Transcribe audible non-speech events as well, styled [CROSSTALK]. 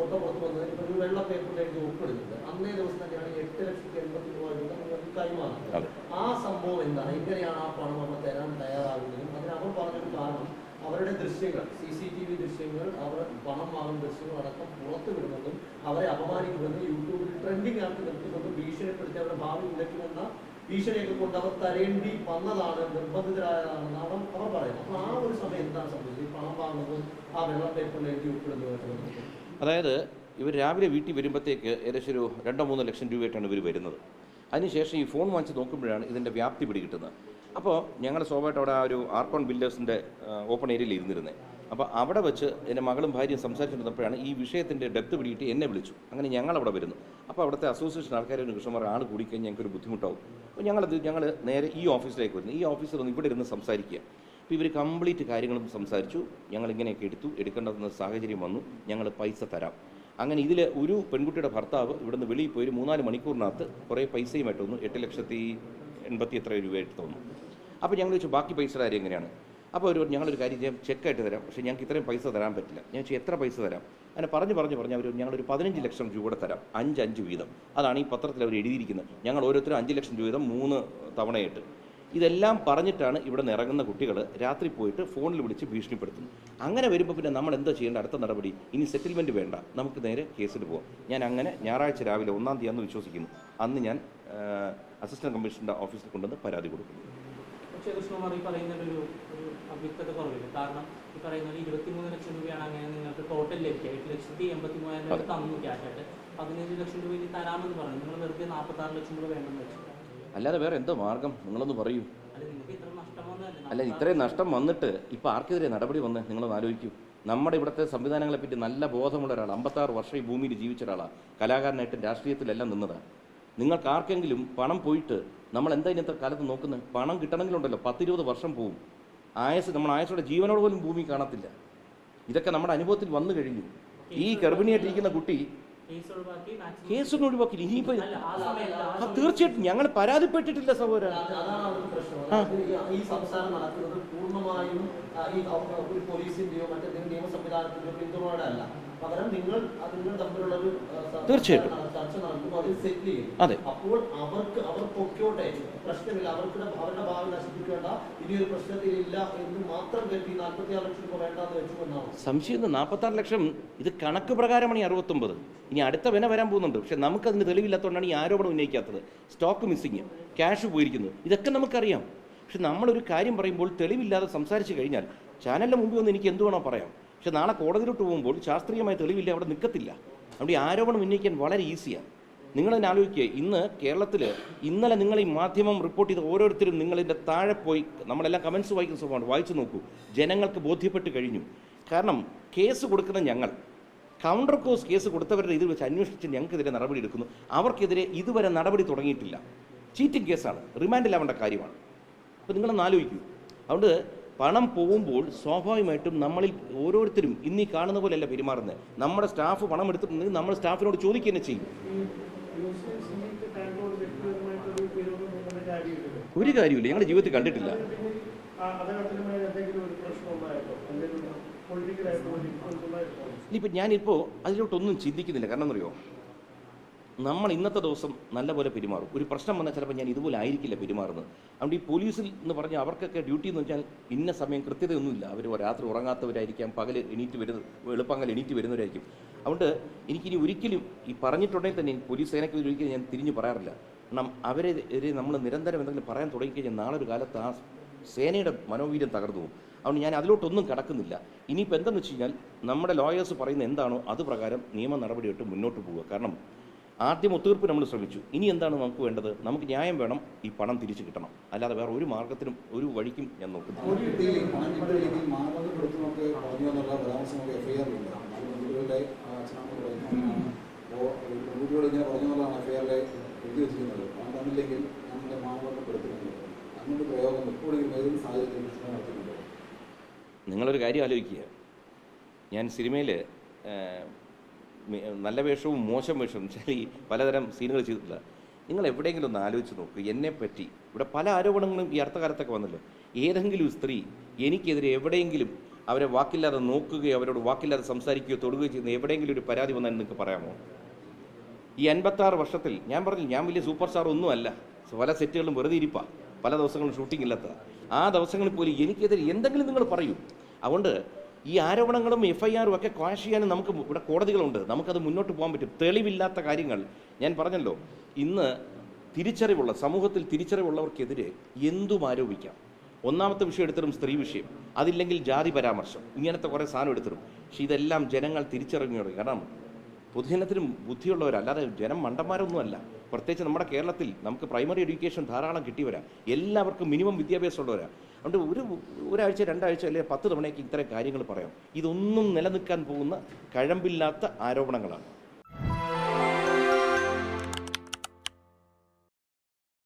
Photo പുറത്ത് വന്നത് ഇപ്പൊ ഒരു വെള്ള പേപ്പറിൽ എഴുതി ഒപ്പിടുന്നുണ്ട് അന്നേ ദിവസം തന്നെയാണ് എട്ട് ലക്ഷത്തി എൺപത്തി രൂപ രൂപ നിങ്ങൾക്ക് കൈമാറുന്നത് ആ സംഭവം എന്താണ്? എങ്ങനെയാണ് ആ പണം അവർ തരാൻ തയ്യാറാകുന്നതും അതിന് അവർ പറഞ്ഞൊരു കാരണം അവരുടെ ദൃശ്യങ്ങൾ സി സി ടി വി ദൃശ്യങ്ങൾ അവർ പണം വാങ്ങുന്ന ദൃശ്യങ്ങൾ അടക്കം പുറത്തു വിടുന്നതും അവരെ അപമാനിക്കുന്നതും യൂട്യൂബിൽ ട്രെൻഡിങ് ആക്കി നിർത്തിക്കൊണ്ട് ഭീഷണിപ്പെടുത്തി അവരുടെ ഭാവി ഉലയ്ക്കുമെന്ന ഭീഷണിയൊക്കെ കൊണ്ട് അവർ തരേണ്ടി വന്നതാണ് നിർബന്ധിതരായതാണെന്ന് അവർ അവർ പറയുന്നു അപ്പോൾ ആ ഒരു സമയം എന്താണ് സംഭവിച്ചത്? ഈ പണം വാങ്ങുന്നതും ആ വെള്ള പേപ്പറിൽ എഴുതി ഒപ്പിടുന്നതുമായിട്ട് ബന്ധപ്പെട്ട് അതായത് ഇവർ രാവിലെ വീട്ടിൽ വരുമ്പോഴത്തേക്ക് ഏകദേശം ഒരു രണ്ടോ മൂന്നോ ലക്ഷം രൂപയായിട്ടാണ് ഇവർ വരുന്നത്. അതിനുശേഷം ഈ ഫോൺ വാങ്ങിച്ച് നോക്കുമ്പോഴാണ് ഇതിന്റെ വ്യാപ്തി പിടികിട്ടുന്നത്. അപ്പോൾ ഞങ്ങൾ സ്വാഭാവികമായിട്ട് അവിടെ ആ ഒരു ആർക്കോൺ ബിൽഡേഴ്സിന്റെ ഓപ്പൺ ഏരിയയിൽ ഇരുന്നിരുന്നത് അപ്പോൾ അവിടെ വെച്ച് എന്റെ മകളും ഭാര്യയും സംസാരിച്ചിരുന്നപ്പോഴാണ് ഈ വിഷയത്തിന്റെ ഡെപ്ത് പിടിയിട്ട് എന്നെ വിളിച്ചു. അങ്ങനെ ഞങ്ങൾ അവിടെ വരുന്നു. അപ്പോൾ അവിടുത്തെ അസോസിയേഷൻ ആൾക്കാർ കൃഷ്ണമാർ ആൾ കൂടിക്കഴിഞ്ഞാൽ ഞങ്ങൾക്കൊരു ബുദ്ധിമുട്ടാവും. അപ്പോൾ ഞങ്ങളത് ഞങ്ങൾ നേരെ ഈ ഓഫീസിലേക്ക് വരുന്നു. ഈ ഓഫീസിൽ ഒന്ന് ഇവിടെ ഇരുന്ന് സംസാരിക്കുക. അപ്പോൾ ഇവർ കംപ്ലീറ്റ് കാര്യങ്ങളും സംസാരിച്ചു. ഞങ്ങൾ ഇങ്ങനെയൊക്കെ എടുത്തു. എടുക്കേണ്ടതെന്ന സാഹചര്യം വന്നു. ഞങ്ങൾ പൈസ തരാം. അങ്ങനെ ഇതിൽ ഒരു പെൺകുട്ടിയുടെ ഭർത്താവ് ഇവിടുന്ന് വെളിയിൽ പോയി ഒരു മൂന്നാൽ മണിക്കൂറിനകത്ത് കുറേ പൈസയുമായിട്ട് വന്നു. എട്ട് ലക്ഷത്തി എൺപത്തി എത്ര രൂപയായിട്ട് തോന്നുന്നു. അപ്പോൾ ഞങ്ങൾ ചോദിച്ചു ബാക്കി പൈസയുടെ കാര്യം എങ്ങനെയാണ്? അപ്പോൾ ഒരു ഞങ്ങളൊരു കാര്യം ചെയ്യാം. ചെക്കായിട്ട് തരാം. പക്ഷേ ഞങ്ങൾക്ക് ഇത്രയും പൈസ തരാൻ പറ്റില്ല. ഞാൻ ചോദിച്ചു എത്ര പൈസ തരാം? അങ്ങനെ പറഞ്ഞു പറഞ്ഞു പറഞ്ഞ് അവർ ഞങ്ങളൊരു പതിനഞ്ച് ലക്ഷം രൂപ തരാം. അഞ്ച് അഞ്ച് വീതം. അതാണ് ഈ പത്രത്തിൽ അവർ എഴുതിയിരിക്കുന്നത്. ഞങ്ങൾ ഓരോരുത്തരും അഞ്ച് ലക്ഷം രൂപ വീതം മൂന്ന് തവണയായിട്ട്. ഇതെല്ലാം പറഞ്ഞിട്ടാണ് ഇവിടെ നിന്ന് ഇറങ്ങുന്ന കുട്ടികൾ രാത്രി പോയിട്ട് ഫോണിൽ വിളിച്ച് ഭീഷണിപ്പെടുത്തുന്നു അങ്ങനെ വരുമ്പോൾ പിന്നെ നമ്മൾ എന്താ ചെയ്യേണ്ട? അടുത്ത നടപടി. ഇനി സെറ്റിൽമെന്റ് വേണ്ട. നമുക്ക് നേരെ കേസിൽ പോകാം ഞാൻ അങ്ങനെ ഞായറാഴ്ച രാവിലെ ഒന്നാം തീയതി അന്ന് വിശ്വസിക്കുന്നു. അന്ന് ഞാൻ അസിസ്റ്റന്റ് കമ്മീഷണറുടെ ഓഫീസിൽ കൊണ്ടുവന്ന് പരാതി കൊടുക്കും പക്ഷേ കൃഷ്ണകുമാർ ഈ ഒരു അവ്യക്തത കുറവില്ല. കാരണം ഈ പറയുന്നത് ഇരുപത്തിമൂന്ന് ലക്ഷം രൂപയാണ് അങ്ങനെ നിങ്ങൾക്ക് ടോട്ടൽ ലഭിക്കുക. എട്ട് ലക്ഷത്തി എൺപത്തി മൂവായിരം രൂപ തന്നു ക്യാഷായിട്ട് പതിനഞ്ച് ലക്ഷം രൂപ ഇനി തരാമെന്ന് പറഞ്ഞു. നിങ്ങൾ വെറുതെ നാൽപ്പത്താറ് ലക്ഷം രൂപ വേണമെന്ന് വെച്ചു. അല്ലാതെ വേറെ എന്തോ മാർഗം? നിങ്ങളൊന്ന് പറയൂ. അല്ല ഇത്രയും നഷ്ടം വന്നിട്ട് ഇപ്പൊ ആർക്കെതിരെ നടപടി വന്ന് നിങ്ങളൊന്ന് ആലോചിക്കൂ. നമ്മുടെ ഇവിടുത്തെ സംവിധാനങ്ങളെ പറ്റി നല്ല ബോധമുള്ള ഒരാൾ അമ്പത്താറ് വർഷം ഈ ഭൂമിയിൽ ജീവിച്ച ഒരാളാണ് കലാകാരനായിട്ടും രാഷ്ട്രീയത്തിലെല്ലാം നിന്നതാണ് നിങ്ങൾക്ക് ആർക്കെങ്കിലും പണം പോയിട്ട് നമ്മൾ എന്താ ഇന്നത്തെ കാലത്ത് നോക്കുന്നത്? പണം കിട്ടണമെങ്കിലുണ്ടല്ലോ പത്തിരുപത് വർഷം പോവും. ആയസ് നമ്മൾ ആയസോടെ ജീവനോട് പോലും ഭൂമി കാണത്തില്ല. ഇതൊക്കെ നമ്മുടെ അനുഭവത്തിൽ വന്നു കഴിഞ്ഞു. ഈ ഗർഭിണിയായിട്ടിരിക്കുന്ന കുട്ടി കേസ് ഒഴിവാക്കി ഇനിയിപ്പോ കേസൊന്നും ഒഴിവാക്കില്ല സമയത്ത് തീർച്ചയായിട്ടും ഞങ്ങൾ പരാതിപ്പെട്ടിട്ടില്ല സഹോദര. അത് അതാണ് അവർക്ക് പ്രശ്നം. അതായത് ഈ- ഈ സംസാരം നടക്കുന്നത് പൂർണമായും ആ, ഈ ഔ- ഒരു പോലീസിന്റെയോ മറ്റേതെങ്കിലും നിയമ സംവിധാനത്തിന്റെയോ പിന്തുണയോടെ അല്ല പകരം നിങ്ങൾ അത് നിങ്ങൾ തമ്മിലുള്ള ഒരു ആ, സ- തീർച്ചയായിട്ടും. ചർച്ച അത് സെറ്റിൽ ചെയ്യും. അതെ. അപ്പോൾ അവർക്ക് അവർ പൊക്കോട്ടെ. പ്രശ്നമില്ല. അവർക്ക് അവരുടെ ഭാവി നശിപ്പിക്കേണ്ട. ഇനിയൊരു പ്രശ്നത്തിലില്ല എന്ന് മാത്രം കരുതി നാൽപ്പത്തി ആറ് ലക്ഷം രൂപ വേണ്ടെന്ന് വെച്ചു എന്നാണ്. സംശയം നാൽപ്പത്താറ് ലക്ഷം. ഇത് കണക്ക് പ്രകാരമാണ് ഈ അറുപത്തൊമ്പത്. ഇനി അടുത്ത വിന വരാൻ പോകുന്നുണ്ട്. പക്ഷെ നമുക്കതിന് തെളിവില്ലാത്തതുകൊണ്ടാണ് ഈ ആരോപണം ഉന്നയിക്കാത്തത്. സ്റ്റോക്ക് മിസ്സിങ് ക്യാഷ് പോയിരിക്കുന്നത് ഇതൊക്കെ നമുക്കറിയാം. പക്ഷെ നമ്മളൊരു കാര്യം പറയുമ്പോൾ തെളിവില്ലാതെ സംസാരിച്ചു കഴിഞ്ഞാൽ ചാനലിന്റെ മുമ്പിൽ വന്ന് എനിക്ക് എന്ത് വേണോ പറയാം. പക്ഷെ നാളെ കോടതിയിലോട്ട് പോകുമ്പോൾ ശാസ്ത്രീയമായ തെളിവില്ല അവിടെ നിൽക്കത്തില്ല അവിടെ ആരോപണം ഉന്നയിക്കാൻ വളരെ ഈസിയാണ്. നിങ്ങൾ തന്നെ ആലോചിക്കുക ഇന്ന് കേരളത്തിൽ ഇന്നലെ നിങ്ങൾ ഈ മാധ്യമം റിപ്പോർട്ട് ചെയ്ത ഓരോരുത്തരും നിങ്ങളിന്റെ താഴെ പോയി നമ്മളെല്ലാം കമൻസ് വായിക്കുന്ന സ്വഭാവമാണ്. വായിച്ചു നോക്കൂ. ജനങ്ങൾക്ക് ബോധ്യപ്പെട്ട് കഴിഞ്ഞു. കാരണം കേസ് കൊടുക്കുന്ന ഞങ്ങൾ കൗണ്ടർ കോസ് കേസ് കൊടുത്തവരുടെ ഇത് വെച്ച് അന്വേഷിച്ച് ഞങ്ങൾക്കെതിരെ നടപടി എടുക്കുന്നു അവർക്കെതിരെ ഇതുവരെ നടപടി തുടങ്ങിയിട്ടില്ല ചീറ്റിംഗ് കേസാണ് റിമാൻഡിലാവേണ്ട കാര്യമാണ് അപ്പോൾ നിങ്ങളൊന്ന് ആലോചിക്കൂ അതുകൊണ്ട് പണം പോകുമ്പോൾ സ്വാഭാവികമായിട്ടും നമ്മളിൽ ഓരോരുത്തരും ഇന്നീ കാണുന്ന പോലെയല്ല പെരുമാറുന്നത് നമ്മുടെ സ്റ്റാഫ് പണം എടുത്തിട്ടുണ്ടെങ്കിൽ നമ്മൾ സ്റ്റാഫിനോട് ചോദിക്കുക തന്നെ ചെയ്യും ഒരു കാര്യമില്ല ഞങ്ങളുടെ ജീവിതത്തിൽ കണ്ടിട്ടില്ല ഇനിയിപ്പോൾ ഞാനിപ്പോൾ അതിലോട്ടൊന്നും ചിന്തിക്കുന്നില്ല. കാരണം എന്നറിയോ നമ്മൾ ഇന്നത്തെ ദിവസം നല്ലപോലെ പെരുമാറും. ഒരു പ്രശ്നം വന്നാൽ ചിലപ്പോൾ ഞാൻ ഇതുപോലെ ആയിരിക്കില്ല പെരുമാറുന്നത്. അതുകൊണ്ട് ഈ പോലീസിൽ എന്ന് പറഞ്ഞാൽ അവർക്കൊക്കെ ഡ്യൂട്ടി എന്ന് വെച്ചാൽ ഇന്ന സമയം കൃത്യതയൊന്നുമില്ല. അവർ രാത്രി ഉറങ്ങാത്തവരായിരിക്കാം പകൽ എണീറ്റ് വരുന്ന എളുപ്പങ്ങൾ എണീറ്റ് വരുന്നവരായിരിക്കും. അതുകൊണ്ട് എനിക്കിനി ഒരിക്കലും ഈ പറഞ്ഞിട്ടുണ്ടെങ്കിൽ തന്നെ പോലീസ് സേനയ്ക്ക് ഒരിക്കലും ഞാൻ തിരിഞ്ഞു പറയാറില്ല. കാരണം അവരെ നമ്മൾ നിരന്തരം എന്തെങ്കിലും പറയാൻ തുടങ്ങിക്കഴിഞ്ഞാൽ നാളെ ഒരു കാലത്ത് ആ സേനയുടെ മനോവീര്യം തകർന്നു പോകും. അതുകൊണ്ട് ഞാൻ അതിലോട്ടൊന്നും കടക്കുന്നില്ല. ഇനിയിപ്പോൾ എന്തെന്ന് വെച്ച് കഴിഞ്ഞാൽ നമ്മുടെ ലോയേഴ്സ് പറയുന്ന എന്താണോ അത് പ്രകാരം നിയമ നടപടിയായിട്ട് മുന്നോട്ട് പോവുക. കാരണം ആദ്യം ഒത്തീർപ്പ് നമ്മൾ ശ്രമിച്ചു. ഇനി എന്താണ് നമുക്ക് വേണ്ടത്? നമുക്ക് ന്യായം വേണം ഈ പണം തിരിച്ചു കിട്ടണം. അല്ലാതെ വേറെ ഒരു മാർഗത്തിനും ഒരു വഴിക്കും ഞാൻ നോക്കും ഒരു കിട്ടിയില്ലെങ്കിൽ പണം കിട്ടിയില്ലെങ്കിൽ മാനദണ്ഡപ്പെടുത്തുന്നൊക്കെ പറഞ്ഞു എന്നുള്ള പരാമർശമൊക്കെ എഫ്ഐആറിലുണ്ട് പെൺകുട്ടികളുടെ അച്ഛനമ്മ പറയുന്നതാണ്. അപ്പോൾ പെൺകുട്ടികൾ ഇങ്ങനെ പറഞ്ഞു എന്നുള്ളതാണ് എഫ്ഐആറിലെ എഴുതി വെച്ചിരിക്കുന്നത്. പണം തന്നില്ലെങ്കിൽ ഞങ്ങളുടെ മാനദണ്ഡപ്പെടുത്തുന്നുണ്ട് അങ്ങനൊരു പ്രയോഗം നിങ്ങളൊരു കാര്യം ആലോചിക്കുക. ഞാൻ സിനിമയിൽ നല്ല വേഷവും മോശം വേഷവും [LAUGHS] ശരി പലതരം സീനുകൾ ചെയ്തിട്ടില്ല. നിങ്ങൾ എവിടെയെങ്കിലും ഒന്ന് ആലോചിച്ച് നോക്ക്. എന്നെപ്പറ്റി ഇവിടെ പല ആരോപണങ്ങളും ഈ അർത്ഥകാലത്തൊക്കെ വന്നല്ലോ. ഏതെങ്കിലും സ്ത്രീ എനിക്കെതിരെ എവിടെയെങ്കിലും അവരെ വാക്കില്ലാതെ നോക്കുകയോ അവരോട് വാക്കില്ലാതെ സംസാരിക്കുകയോ തൊടുകയോ ചെയ്യുന്ന എവിടെയെങ്കിലും ഒരു പരാതി വന്നാൽ നിങ്ങൾക്ക് പറയാമോ? ഈ അൻപത്താറ് വർഷത്തിൽ ഞാൻ പറഞ്ഞു ഞാൻ വലിയ സൂപ്പർ സ്റ്റാർ ഒന്നുമല്ല. പല സെറ്റുകളും വെറുതെ ഇരിപ്പാ. പല ദിവസങ്ങളും ഷൂട്ടിംഗ് ഇല്ലാത്ത ആ ദിവസങ്ങളിൽ പോലും എനിക്കെതിരെ എന്തെങ്കിലും നിങ്ങൾ പറയൂ. അതുകൊണ്ട് ഈ ആരോപണങ്ങളും എഫ് ഐ ആറും ഒക്കെ ക്വാഷ് ചെയ്യാനും നമുക്ക് ഇവിടെ കോടതികളുണ്ട്. നമുക്കത് മുന്നോട്ട് പോകാൻ പറ്റും. തെളിവില്ലാത്ത കാര്യങ്ങൾ. ഞാൻ പറഞ്ഞല്ലോ ഇന്ന് തിരിച്ചറിവുള്ള സമൂഹത്തിൽ തിരിച്ചറിവുള്ളവർക്കെതിരെ എന്തും ആരോപിക്കാം. ഒന്നാമത്തെ വിഷയം എടുത്തിടും സ്ത്രീ വിഷയം. അതില്ലെങ്കിൽ ജാതി പരാമർശം. ഇങ്ങനത്തെ കുറേ സാധനം എടുത്തിടും. പക്ഷെ ഇതെല്ലാം ജനങ്ങൾ തിരിച്ചറിഞ്ഞു കാരണം പൊതുജനത്തിനും ബുദ്ധിയുള്ളവരല്ലാതെ ജനം മണ്ടന്മാരൊന്നുമല്ല. പ്രത്യേകിച്ച് നമ്മുടെ കേരളത്തിൽ നമുക്ക് പ്രൈമറി എഡ്യൂക്കേഷൻ ധാരാളം കിട്ടിയവരാ എല്ലാവർക്കും മിനിമം വിദ്യാഭ്യാസം ഉള്ളവരാ. അതുകൊണ്ട് ഒരു ഒരാഴ്ച രണ്ടാഴ്ച അല്ലെങ്കിൽ പത്ത് തവണയൊക്കെ ഇത്തരം കാര്യങ്ങൾ പറയാം. ഇതൊന്നും നിലനിൽക്കാൻ പോകുന്ന കഴമ്പില്ലാത്ത ആരോപണങ്ങളാണ്.